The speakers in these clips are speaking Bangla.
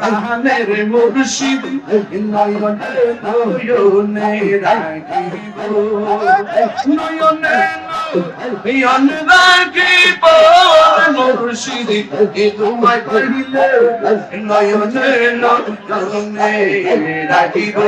কানের মুর্শিদ নয়নে রাখিব নয়নে নয়নে রাখিব মুর্শিদ এ তোমায় কহিলে নয়নে নয়নে রাখিব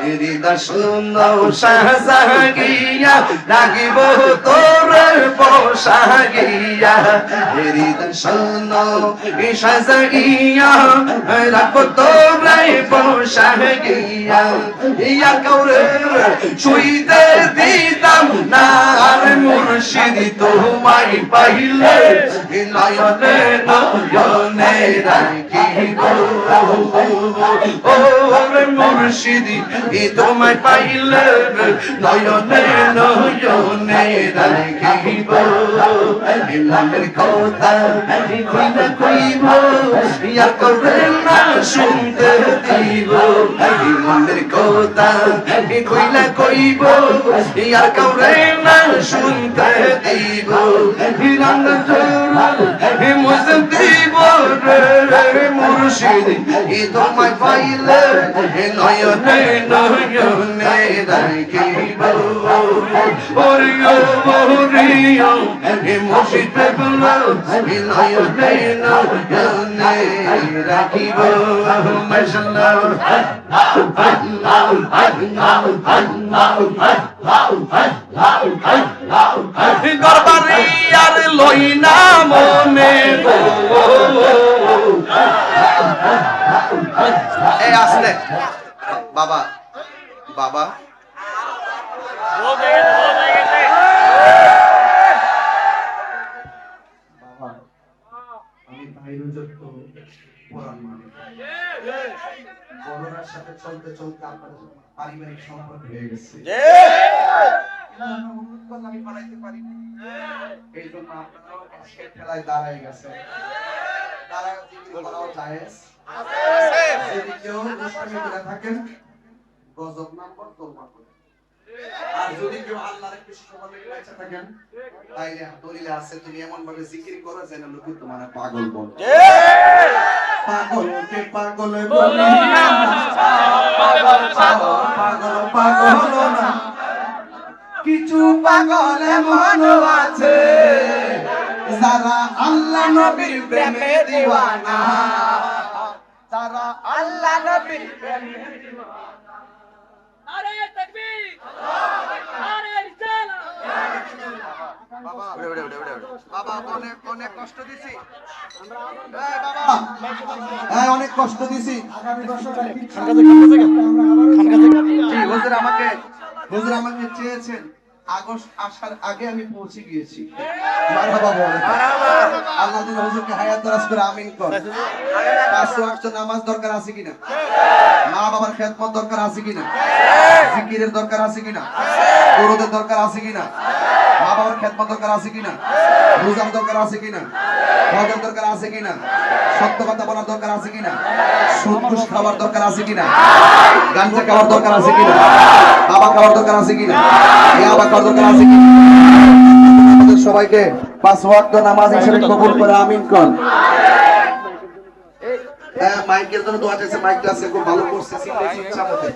হৃদয় শূন্য শাহজাগিয়া রাখিব তোর পোশাগিয়া হৃদয় শূন্য শাহজাগিয়া রাখব তোর পোশাগিয়া ইয়া কাউরে ছুঁইতে দিতাম না আর মুর্শিদ তোমায় পাইলে। নয়নে নয়নে রাখিব ওরে মুর্শিদি তোমায় পাইলে নয়নে নয়নে রাখিব মনের কথা কইনা কইব ইয়া করে না শুনতে দিব মনের কথা কইলা কইব ইয়া করে না শুনতে দিব রঙ জোড়া মুসে দিব রে মুর্শিদ এ তোমায় পাইলে নয়নে নয়নে রাখিব ওরে ওরে এ মুর্শিদ বলো এ নয়নে নয়নে রাখিব মাশাআল্লাহ গরবারি আর লই না মনে গো এ আসলে বাবা বাবা বাবা আমি ভাইরু যত পুরান মানে। বড়রার সাথে চলতে চলতে আপনার পারিবারিক সম্পর্ক হয়ে গেছে। অনুরোধ করলে আমি বানাইতে পারি এই জন্য আপনারাও আজকের খেলায় দাঁড়ায় গেছে দাঁড়ায় করাও জায়েজ। যদি কেউ দুষ্টামি করে থাকেন গজব নাম্বার তোলবা করে। আর যদি কেউ আল্লাহর কৃষ্ণ বলে বেঁচে থাকেন তাইলে দলিলে আছে তুমি এমন ভাবে জিকির করো যেন লোকে তোমার পাগল বলে। পাগলকে পাগল বলি পাগল পাগল পাগল পাগল। কিছু পাগল এমন আছে। যারা আল্লাহ নবীর প্রেমে দিওয়ানা। যারা আল্লাহ নবীর প্রেমে তাকবীর। বাবা বাবা অনেক অনেক কষ্ট দিছি। বাবা। হ্যাঁ অনেক কষ্ট দিছি। জি, হুজুর আমাকে? হুজুর আমাকে চেয়েছেন আগস্ট আসার আগে আমি পৌঁছে গিয়েছি। মারহাবা বলেন আল্লাহ যেন হুজুরকে হায়াত দরাজ করে আমিন কর পাঁচ ওয়াক্ত নামাজ দরকার আছে কিনা? মা বাবার খেদমত দরকার আছে কিনা? জিকিরের দরকার আছে কিনা? গুরুদের দরকার আছে কিনা? বাবার খেদমত দরকার আছে কিনা? রোজার দরকার আছে কিনা? হজের দরকার আছে কিনা? সত্য কথা বলার দরকার আছে কিনা? ঘুষ খাওয়ার দরকার আছে কিনা? গাঞ্জা খাওয়ার দরকার আছে কিনা? বাবা খাওয়ার দরকার আছে কিনা? ইয়াবা খাওয়ার দরকার আছে কিনা? আমাদের সবাইকে পাঁচ ওয়াক্ত নামাজ হিসেবে কবুল করে আমিন কর হ্যাঁ, মতে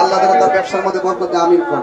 আল্লাহ তার ব্যবসার মধ্যে বরকত আমিন কর